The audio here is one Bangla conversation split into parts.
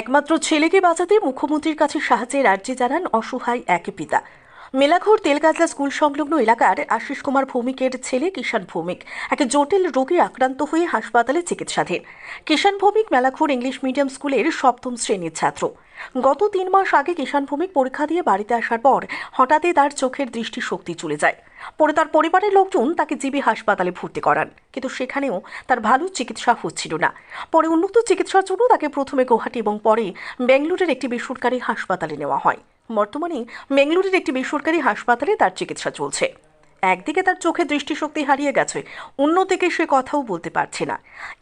একমাত্র ছেলেকে বাঁচাতে মুখ্যমন্ত্রীর কাছে সাহায্যের আর্জি জানান অসহায় এক পিতা। মেলাঘর, তেলগাজলা স্কুল সংলগ্ন এলাকার আশিস কুমার ভৌমিকের ছেলে কিষাণ ভৌমিক। এক জটিল রোগে আক্রান্ত হয়ে হাসপাতালে চিকিৎসাধীন। কিষাণ ভৌমিক মেলাঘর ইংলিশ মিডিয়াম স্কুলের সপ্তম শ্রেণির ছাত্র। গত তিন মাস আগে কিষাণ ভৌমিক পরীক্ষা দিয়ে বাড়িতে আসার পর হঠাৎই তার চোখের দৃষ্টিশক্তি চলে যায়। পরে তার পরিবারের লোকজন তাকে জিবি হাসপাতালে ভর্তি করান, কিন্তু সেখানেও তার ভালো চিকিৎসা হচ্ছিল না। পরে উন্নত চিকিৎসার জন্য তাকে প্রথমে গৌহাটি এবং পরে বেঙ্গলুরের একটি বেসরকারি হাসপাতালে নেওয়া হয়। বর্তমানে বেঙ্গালুরুর একটি বেসরকারি হাসপাতালে তার চিকিৎসা চলছে। একদিকে তার চোখে দৃষ্টিশক্তি হারিয়ে গেছে, অন্যদিকে সে কথাও বলতে পারছে না।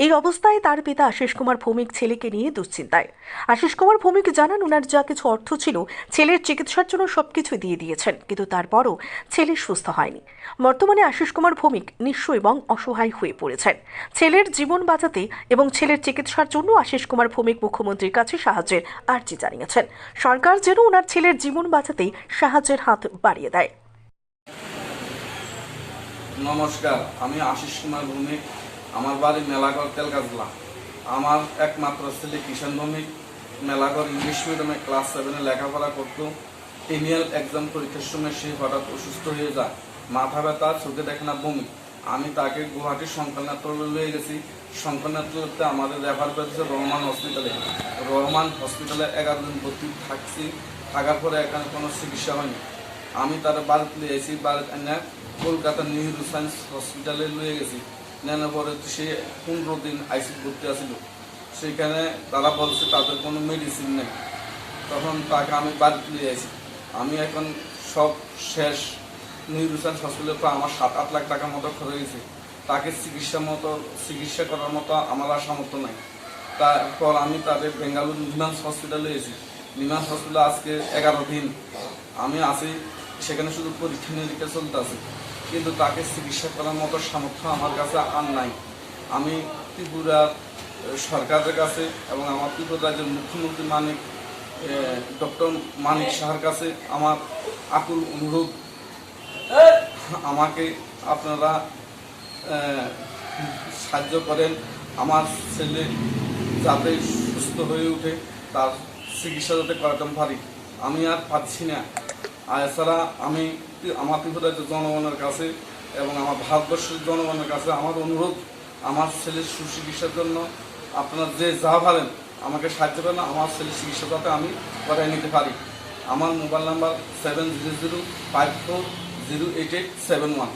এই অবস্থায় তার পিতা আশিস কুমার ভৌমিক ছেলেকে নিয়ে দুশ্চিন্তায়। আশিস কুমার ভৌমিক জানান ওনার যা কিছু অর্থ ছিল, ছেলের চিকিৎসার জন্য সবকিছু দিয়ে দিয়েছেন, কিন্তু তারপরও ছেলে সুস্থ হয়নি। বর্তমানে আশিস কুমার ভৌমিক নিঃস্ব এবং অসহায় হয়ে পড়েছেন। ছেলের জীবন বাঁচাতে এবং ছেলের চিকিৎসার জন্য আশিস কুমার ভৌমিক মুখ্যমন্ত্রীর কাছে সাহায্যের আর্জি জানিয়েছেন। সরকার যেন ওনার ছেলের জীবন বাঁচাতেই সাহায্যের হাত বাড়িয়ে দেয়। নমস্কার, আমি আশিস কুমার ভৌমিক আমার বাড়ি মেলাঘর, তেলগাজলা। আমার একমাত্র ছেলে কিষাণ ভৌমিক মেলাঘর ইংলিশ মিডিয়ামে ক্লাস সেভেনে লেখাপড়া করত। টেনিয়াল এক্সাম পরীক্ষার সময় সে হঠাৎ অসুস্থ হয়ে যায়। মাথা ব্যথা, চোখে দেখে না বমি। আমি তাকে গুয়াহাটির শঙ্করনাথলে লয়ে গেছি। শঙ্করনাথতে আমাদের রেফার করেছে রহমান হসপিটালে রহমান হসপিটালে এগারো দিন ভর্তি থাকছি। থাকার পরে এখানে কোনো চিকিৎসা হয়নি। আমি তার বাড়িতে লিয়ে এসেছি বাড়িতে এনে কলকাতা নেহরু সায়েন্স হসপিটালে লয়ে গেছি। নেওয়ার পরে সে পনেরো দিন আইসি ভর্তি আসিল। সেখানে তারা বলছে তাদের কোনো মেডিসিন নেই। তখন তাকে আমি বাড়িতে নিয়ে আসি। আমি এখন সব শেষ। নেহরু সায়েন্স হসপিটালে তো আমার সাত আট লাখ টাকার মতো খরচ গেছে। তাকে চিকিৎসা মতো, চিকিৎসা করার মতো আমার আর সামর্থ্য নাই। তারপর আমি তাদের বেঙ্গালুরু নিমান্স হসপিটালে এসেছি নিমান্স হসপিটালে আজকে এগারো দিন। আমি আছি সেখানে শুধু পরীক্ষা নিরীক্ষা চলতে আছে কিন্তু তাকে চিকিৎসা করার মতো সামর্থ্য আমার কাছে আর নাই। আমি ত্রিপুরার সরকারের কাছে এবং আমার ত্রিপুরা রাজ্যের মুখ্যমন্ত্রী মানিক ডক্টর মানিক সাহার কাছে আমার আকুল অনুরোধ। আমাকে আপনারা সাহায্য করেন, আমার ছেলে যাতে সুস্থ হয়ে ওঠে তার চিকিৎসা যাতে করাতে পারি। আমি আর পাচ্ছি না। আর এছাড়া আমি আমার ত্রিপুরা জনগণের কাছে এবং আমার ভারতবর্ষের জনগণের কাছে আমার অনুরোধ, আমার ছেলের সুচিকিৎসার জন্য আপনার যে যা পারেন আমাকে সাহায্য করেন, আমার ছেলের চিকিৎসা যাতে আমি করাই নিতে পারি। আমার mobile number seven zero zero five four zero eight eight seven one